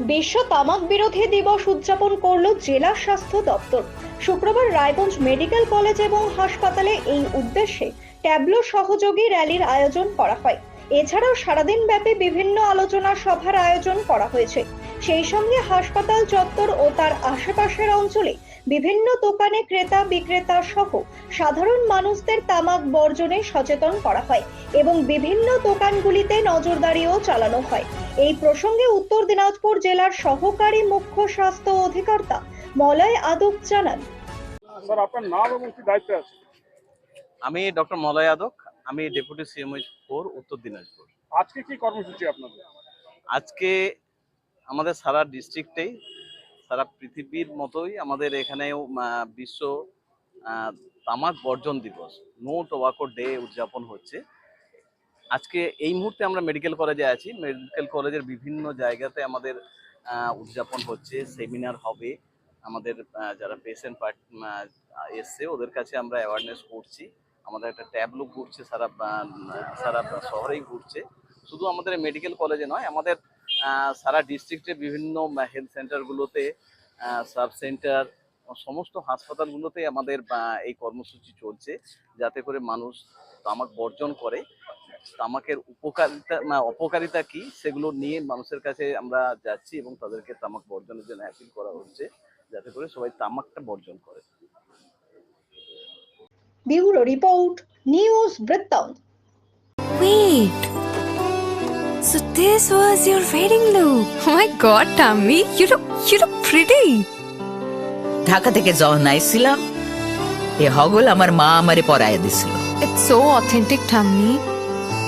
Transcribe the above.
বিশ্ব তামাক বিরোধী দিবস উদযাপন করল জেলা স্বাস্থ্য দপ্তর। শুক্রবার রায়গঞ্জ মেডিকেল কলেজ এবং হাসপাতালে এই উদ্দেশ্যে ট্যাবলো সহযোগী র্যালির আয়োজন করা হয়। এছাড়াও সারাদিন ব্যাপী বিভিন্ন আলোচনা সভার আয়োজন করা হয়েছে। সেই সঙ্গে হাসপাতাল চত্বর ও তার আশেপাশের অঞ্চলে বিভিন্ন দোকানে ক্রেতা বিক্রেতা সহ সাধারণ মানুষদের তামাক বর্জনে সচেতন করা হয় এবং বিভিন্ন দোকানগুলিতে নজরদারিও চালানো হয়। এই প্রসঙ্গে উত্তর দিনাজপুর জেলার সহকারী মুখ্য স্বাস্থ্য অধিকর্তা মলয় আদক জানান। স্যার আপনার নাম এবং কি দায়িত্বে আছে? আমি ডক্টর মলয় আদক আমি ডেপুটি সিএমএইচ ফোর উত্তর দিনাজপুর। আজকে কি কর্মসূচি আপনাদের? আজকে আমাদের সারা ডিস্ট্রিক্টেই সারা পৃথিবীর মতোই আমাদের এখানেও বিশ্ব তামাক বর্জন দিবস নো টোবাকো ডে উদযাপন হচ্ছে। আজকে এই মুহূর্তে আমরা মেডিকেল কলেজে আছি। মেডিকেল কলেজের বিভিন্ন জায়গাতে আমাদের উদযাপন হচ্ছে সেমিনার হবে। আমাদের যারা পেশেন্ট পার্ট এসছে, ওদের কাছে আমরা অ্যাওয়ারনেস করছি। আমাদের একটা ট্যাবলো ঘুরছে সারা সারা শহরেই ঘুরছে। শুধু আমাদের মেডিকেল কলেজে নয়, আমাদের সারা ডিস্ট্রিক্টে বিভিন্ন হেলথ সেন্টারগুলোতে সাব সেন্টার সমস্ত হাসপাতালগুলোতে আমাদের এই কর্মসূচি চলছে। যাতে করে মানুষ তামাক বর্জন করে। তামাকের উপকারিতা না অপকারিতা কি সেগুলো নিয়ে মানুষের কাছে আমরা যাচ্ছি এবং তাদেরকে তামাক বর্জনের জন্য অ্যাপিল করা হচ্ছে যাতে করে সবাই তামাকটা বর্জন করে ব্যুরো রিপোর্ট নিউজ বৃত্তান্ত Wait. So this was your wedding look. Oh my god, Tammy, you look you look pretty. Dhaka থেকে যখন আইছিলাম এ হগল আমার মা আমারে পরায় দিছিল It's so authentic, Tammy.